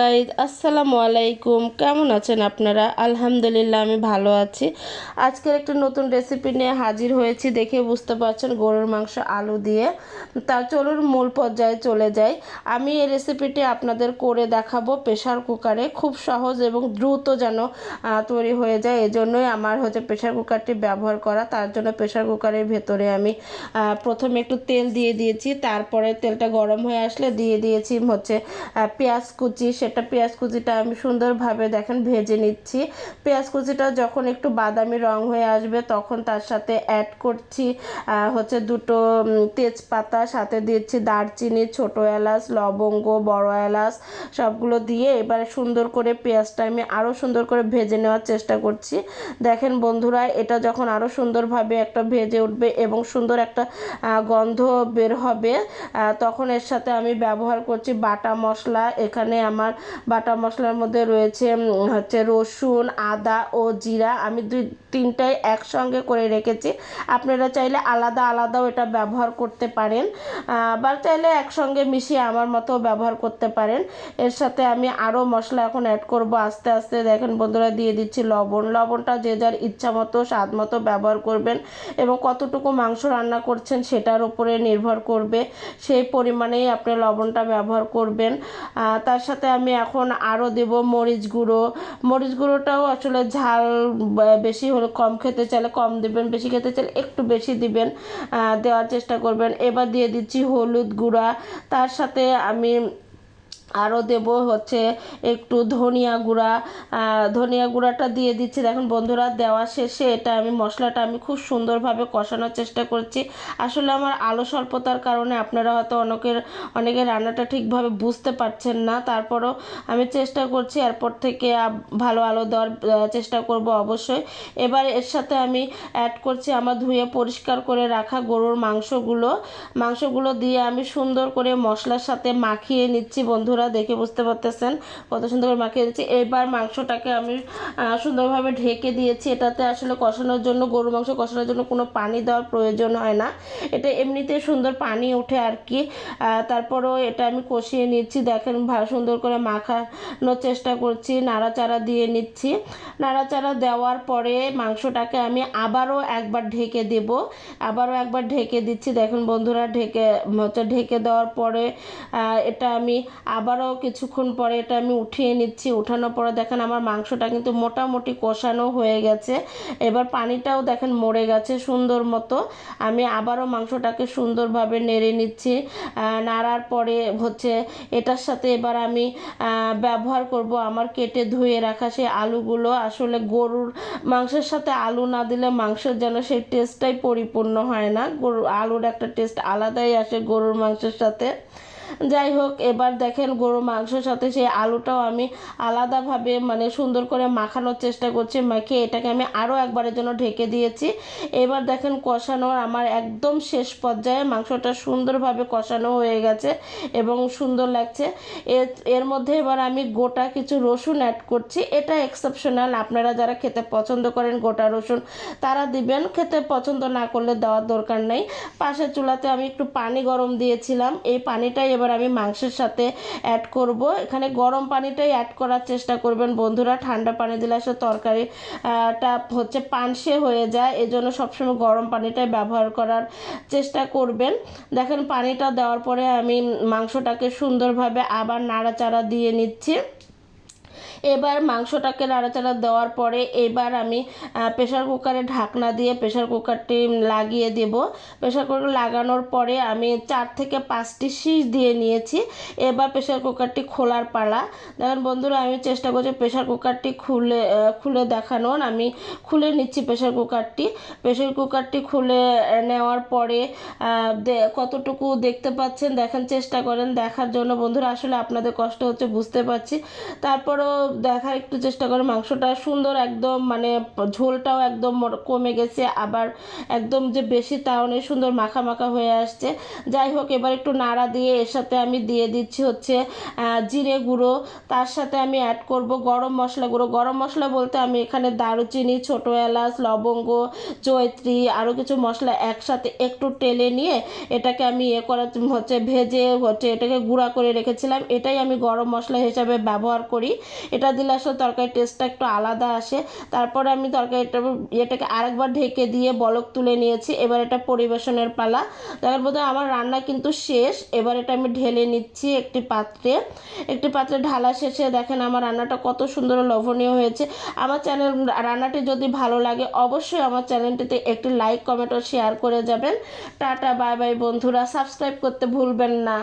Guys, আসসালামু আলাইকুম। কেমন আছেন আপনারা? আলহামদুলিল্লাহ, আমি ভালো আছি। আজকের একটা নতুন রেসিপি নিয়ে হাজির হয়েছি দেখে বুঝতে পারছেন গরুর মাংস আলু দিয়ে। তা চলুন মূল পর্যায়ে চলে যাই। আমি এই রেসিপিটি আপনাদের করে দেখাবো প্রেশার কুকারে খুব সহজ এবং দ্রুত যেন তৈরি হয়ে যায়। এজন্যই আমার হচ্ছে প্রেশার কুকারটি ব্যবহার করা। তার জন্য প্রেশার কুকারের ভেতরে আমি প্রথমে একটু তেল দিয়ে দিয়েছি। তারপরে তেলটা গরম হয়ে আসলে দিয়ে দিয়েছি হচ্ছে পেঁয়াজ কুচি সেটা পেঁয়াজ কুচিটা আমি সুন্দরভাবে দেখেন ভেজে নিচ্ছি। পেঁয়াজ কুচিটা যখন একটু বাদামি রং হয়ে আসবে, তখন তার সাথে অ্যাড করছি হচ্ছে দুটো তেজপাতা, সাথে দিচ্ছি দারচিনি, ছোট এলাচ, লবঙ্গ, বড় এলাচ, সবগুলো দিয়ে এবারে সুন্দর করে পেঁয়াজটা আমি আরও সুন্দর করে ভেজে নেওয়ার চেষ্টা করছি। দেখেন বন্ধুরা, এটা যখন আরও সুন্দরভাবে একটা ভেজে উঠবে এবং সুন্দর একটা গন্ধ বের হবে তখন এর সাথে আমি ব্যবহার করছি বাটা মশলা। এখানে আমার বাটা মশলার মধ্যে রয়েছে হচ্ছে রসুন, আদা ও জিরা। আমি দুই, তিনটাই একসঙ্গে করে রেখেছি। আপনারা চাইলে আলাদা আলাদাও এটা ব্যবহার করতে পারেন বা চাইলে একসঙ্গে মিশিয়ে আমার মতো ব্যবহার করতে পারেন। এর সাথে আমি আরও মশলা এখন অ্যাড করব। আস্তে আস্তে দেখেন বন্ধুরা, দিয়ে দিচ্ছি লবণ। লবণটা যে যার ইচ্ছা মতো, স্বাদ মতো ব্যবহার করবেন এবং কতটুকু মাংস রান্না করছেন সেটার উপরে নির্ভর করবে। সেই পরিমাণেই আপনি লবণটা ব্যবহার করবেন। তার সাথে আমি এখন আরও দেব মরিচ গুঁড়ো। মরিচ গুঁড়োটাও আসলে ঝাল বেশি হলে কম খেতে চাইলে কম দেবেন, বেশি খেতে চাইলে একটু বেশি দিবেন দেওয়ার চেষ্টা করবেন। এবার দিয়ে দিচ্ছি হলুদ গুঁড়া। তার সাথে আমি আরও দেব হচ্ছে একটু ধনিয়া গুঁড়া ধনিয়া গুঁড়াটা দিয়ে দিচ্ছি। দেখুন বন্ধুরা, দেওয়া শেষে এটা আমি মশলাটা আমি খুব সুন্দরভাবে কষানোর চেষ্টা করছি। আসলে আমার আলো স্বল্পতার কারণে আপনারা হয়তো অনেকের অনেকের রান্নাটা ঠিকভাবে বুঝতে পারছেন না। তারপরও আমি চেষ্টা করছি, এরপর থেকে ভালো আলো দেওয়ার চেষ্টা করব অবশ্যই। এবার এর সাথে আমি অ্যাড করছি আমার ধুয়ে পরিষ্কার করে রাখা গরুর মাংসগুলো। মাংসগুলো দিয়ে আমি সুন্দর করে মশলার সাথে মাখিয়ে নিচ্ছি বন্ধুরা। দেখে বুঝতে পারতেছেন কত সুন্দর করে মাখিয়ে নিচ্ছি এবার মাংসটাকে আমি সুন্দরভাবে ঢেকে দিয়েছি। এটাতে আসলে কষানোর জন্য গরু মাংস কষানোর জন্য কোনো পানি দেওয়ার প্রয়োজন হয় না। এটা এমনিতে সুন্দর পানি ওঠে আর কি। তারপরেও এটা আমি কষিয়ে নিচ্ছি। দেখেন ভালো সুন্দর করে মাখানোর চেষ্টা করছি, নাড়াচাড়া দিয়ে নিচ্ছি। নাড়াচাড়া দেওয়ার পরে মাংসটাকে আমি আবারও একবার ঢেকে দেব। আবারও একবার ঢেকে দিচ্ছি। দেখুন বন্ধুরা, ঢেকে হচ্ছে ঢেকে দেওয়ার পরে এটা আমি আবারও কিছুক্ষণ পরে এটা আমি উঠিয়ে নিচ্ছি। উঠানোর পরে দেখেন আমার মাংসটা কিন্তু মোটামুটি কষানো হয়ে গেছে। এবার পানিটাও দেখেন মরে গেছে সুন্দর মতো। আমি আবারও মাংসটাকে সুন্দরভাবে নেড়ে নিচ্ছি। নাড়ার পরে হচ্ছে এটার সাথে এবার আমি ব্যবহার করব আমার কেটে ধুয়ে রাখা সেই আলুগুলো। আসলে গরুর মাংসের সাথে আলু না দিলে মাংসের যেন সেই টেস্টটাই পরিপূর্ণ হয় না। গরুর আলুর একটা টেস্ট আলাদাই আসে গরুর মাংসের সাথে। যাই হোক এবার দেখেন গরু মাংসের সাথে সেই আলুটাও আমি আলাদাভাবে মানে সুন্দর করে মাখানোর চেষ্টা করছি, মাখিয়ে এটাকে আমি আরও একবারের জন্য ঢেকে দিয়েছি। এবার দেখেন কষানোর আমার একদম শেষ পর্যায়ে, মাংসটা সুন্দরভাবে কষানো হয়ে গেছে এবং সুন্দর লাগছে। এর মধ্যে এবার আমি গোটা কিছু রসুন অ্যাড করছি, এটা এক্সেপশনাল আপনারা যারা খেতে পছন্দ করেন গোটা রসুন, তারা দিবেন। খেতে পছন্দ না করলে দেওয়ার দরকার নেই। পাশের চুলাতে আমি একটু পানি গরম দিয়েছিলাম, এই পানিটাই এবার আমি মাংসের সাথে অ্যাড করব। এখানে গরম পানিটাই অ্যাড করার চেষ্টা করবেন বন্ধুরা। ঠান্ডা পানি দিলে আসলে তরকারি টা হচ্ছে পানসে হয়ে যায়। এজন্য সবসময় গরম পানিটাই ব্যবহার করার চেষ্টা করবেন। দেখেন পানিটা দেওয়ার পরে আমি মাংসটাকে সুন্দরভাবে আবার নাড়াচাড়া দিয়ে নিচ্ছি। এবার মাংসটাকে নাড়াচাড়া দেওয়ার পরে এবার আমি প্রেশার কুকারে ঢাকনা দিয়ে প্রেশার কুকারটি লাগিয়ে দেব। প্রেশার কুকার লাগানোর পরে আমি চার থেকে পাঁচটি শীষ দিয়ে নিয়েছি। এবার প্রেশার কুকারটি খোলার পালা। দেখেন বন্ধুরা, আমি চেষ্টা করছি প্রেশার কুকারটি খুলে খুলে দেখানোর। আমি খুলে নিচ্ছি প্রেশার কুকারটি প্রেশার কুকারটি খুলে নেওয়ার পরে কতটুকু দেখতে পাচ্ছেন, দেখেন, চেষ্টা করেন দেখার জন্য। বন্ধুরা, আসলে আপনাদের কষ্ট হচ্ছে, বুঝতে পারছি। তারপরও দেখার একটু চেষ্টা করে, মাংসটা সুন্দর একদম মানে ঝোলটাও একদম কমে গেছে, আবার একদম যে বেশি তাও নেই, সুন্দর মাখা মাখা হয়ে আসছে। যাই হোক, এবার একটু নাড়া দিয়ে এর সাথে আমি দিয়ে দিচ্ছি হচ্ছে জিরে গুঁড়ো। তার সাথে আমি অ্যাড করব গরম মশলা গুঁড়ো। গরম মশলা বলতে আমি এখানে দারুচিনি, ছোটো এলাচ, লবঙ্গ, জয়ত্রী আরও কিছু মশলা একসাথে একটু টেলে নিয়ে এটাকে আমি ইয়ে করা হচ্ছে, ভেজে হচ্ছে, এটাকে গুঁড়া করে রেখেছিলাম। এটাই আমি গরম মশলা হিসাবে ব্যবহার করি। এটা দিলে আসলে তরকারির টেস্টটা একটু আলাদা আসে। তারপরে আমি তরকারিটা এটাকে আরেকবার ঢেকে দিয়ে বলক তুলে নিয়েছি। এবার এটা পরিবেশনের পালা। দেখার মধ্যে আমার রান্না কিন্তু শেষ। এবার এটা আমি ঢেলে নিচ্ছি একটি পাত্রে। একটি পাত্রে ঢালা শেষে দেখেন আমার রান্নাটা কত সুন্দর লোভনীয় হয়েছে। আমার চ্যানেল রান্নাটি যদি ভালো লাগে অবশ্যই আমার চ্যানেলটিতে একটি লাইক কমেন্ট ও শেয়ার করে যাবেন। টাটা বাই বাই বন্ধুরা। সাবস্ক্রাইব করতে ভুলবেন না।